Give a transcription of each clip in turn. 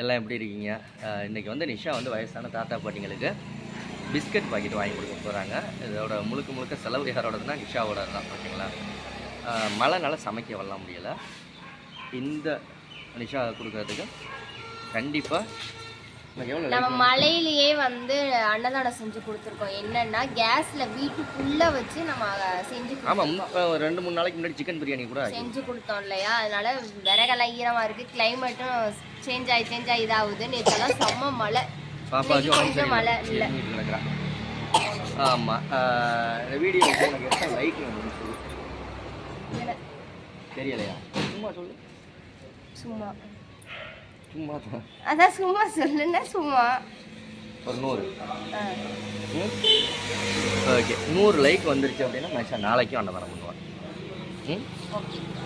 எல்லாம் எப்படி இருக்கீங்க? இன்றைக்கி இன்னைக்கு வந்து நிஷா வந்து வயசான தாத்தா பாட்டிங்களுக்கு பிஸ்கட் பாக்கெட் வாங்கி கொடுக்க போகிறாங்க இதோட முழுக்க முழுக்க செலவு யாரோடதுன்னா நிஷாவோட தான் ஓகேங்களா மழைனால சமைக்க வரலாம் முடியலை. இந்த நிஷா கொடுக்கறதுக்கு கண்டிப்பாக நம்ம மலையிலேயே வந்து அன்னதானம் செஞ்சு கொடுத்துருக்கோம். என்னன்னா கேஸ்ல வீட்டுக்குள்ள வச்சு நம்ம செஞ்சு ஆமாம் ரெண்டு மூணு நாளைக்கு முன்னாடி சிக்கன் பிரியாணி கூட. செஞ்சு கொடுத்தோம் இல்லையா? அதனால விறகெல்லாம் ஈரமா இருக்கு கிளைமேட்டும் சேஞ்ச் ஆகி சேஞ்ச் ஆகி இதாகுது. நேற்றெல்லாம் செம்ம மழை. கொஞ்சம் மழை. இல்ல. வீட்டுல கிடக்குறா. ஆமா ஆஹ் இந்த வீடியோ எனக்கு லைக் தெரியலையா? சும்மா சொல்லு. சும்மா. சும்மா தான். அதான் சும்மா சொல்லுன்னா சும்மா. ஒரு நூறு. ஓகே நூறு லைக் வந்துருச்சு அப்படின்னா மனுஷன் நாளைக்கும் அன்னதானம் பண்ணுவான். ம்?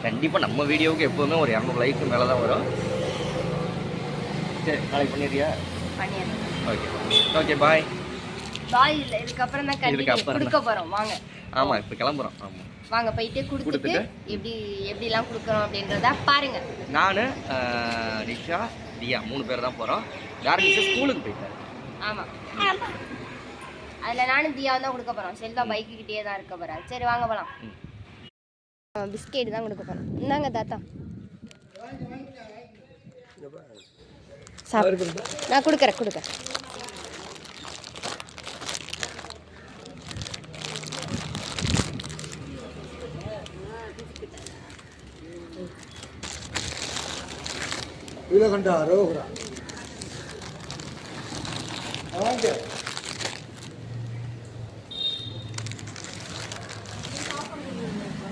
கண்டிப்பாக நம்ம வீடியோவுக்கு எப்போவுமே ஒரு இரநூறு லைக்கு மேலே தான் வரும். சரி நாளைக்கு பண்ணிடுறியா? பண்ணிடுறேன். ஓகே. ஓகே பாய் பாய் இல்லை இதுக்கப்புறம் தான் கண்டிப்பா இதுக்கப்புறம் கொடுக்க போறோம். வாங்க. ஆமாம் இப்போ கிளம்புறோம். ஆமாம் வாங்க போயிட்டு கொடுத்துட்டு? எப்படி எப்படிலாம் கொடுக்குறோம் அப்படின்றத பாருங்க. நான் நிஷா தியா மூணு பேர் தான் போகிறோம் நிஷா ஸ்கூலுக்கு போயிட்டாரு ஆமா. அதுல நானும் தியா தான் கொடுக்க போறோம். செல்வா பைக்கு கிட்டே தான் இருக்க போறா. சரி வாங்க போலாம். ம். பிஸ்கெட் தான் கொடுக்க போறோம். இந்தாங்க தாத்தா. நான் கொடுக்குறேன் கொடுக்குறேன். நீலகண்ட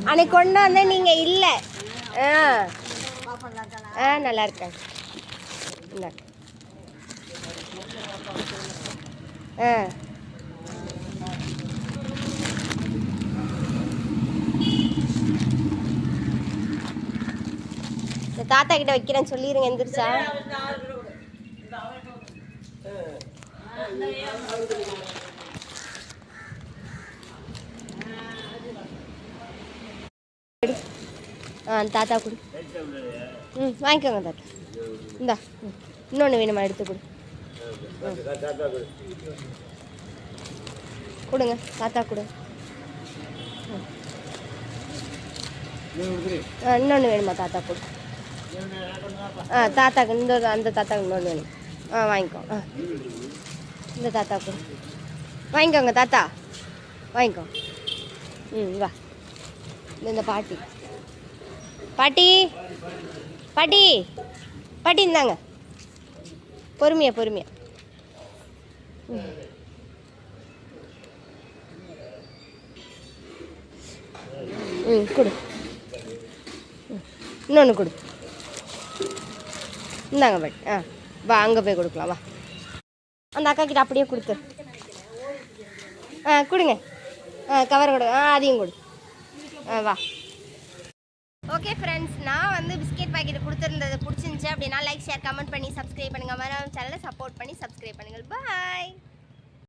அன்னைக்கு கொண்டு வந்து நீங்க இல்ல. ஆ. நல்லா இருக்கேன். ஆ. தாத்தா கிட்ட வைக்கிறேன்னு சொல்லிருங்க எந்திரிச்சா. ஆ தாத்தா கொடு. ம் வாங்கிக்கோங்க தாத்தா. இந்தா ம். இன்னொன்று வேணுமா எடுத்து கொடு. கொடுங்க தாத்தா கொடு. ம். ஆ இன்னொன்று வேணுமா தாத்தா கொடு. ஆ தாத்தாக்கு இந்த அந்த தாத்தாக்கு இன்னொன்று வேணும். ஆ வாங்கிக்கோ. ஆ. இந்த தாத்தா கொடு வாங்கிக்கோங்க தாத்தா. வாங்கிக்கோ. ம் வா. இந்த இந்த பாட்டி. பாட்டி. பாட்டி. பாட்டி இருந்தாங்க பொறுமையா பொறுமையா. ம். ம் கொடு. இன்னொன்று கொடு. இந்தாங்க பட் ஆ வா அங்கே போய் கொடுக்கலாம் வா. அந்த அக்கா கிட்ட அப்படியே கொடுத்து. ஆ கொடுங்க. ஆ கவர் கொடு. ஆ அதையும் கொடு. ஆ வா. ஓகே ஃப்ரெண்ட்ஸ் நான் வந்து பிஸ்கெட் பாக்கெட் கொடுத்துருந்தது பிடிச்சிருந்துச்சு அப்படின்னா லைக் ஷேர் கமெண்ட் பண்ணி சப்ஸ்கிரைப் பண்ணுங்கள் மரம் சேனலை சப்போர்ட் பண்ணி சப்ஸ்கிரைப் பண்ணுங்கள். பாய்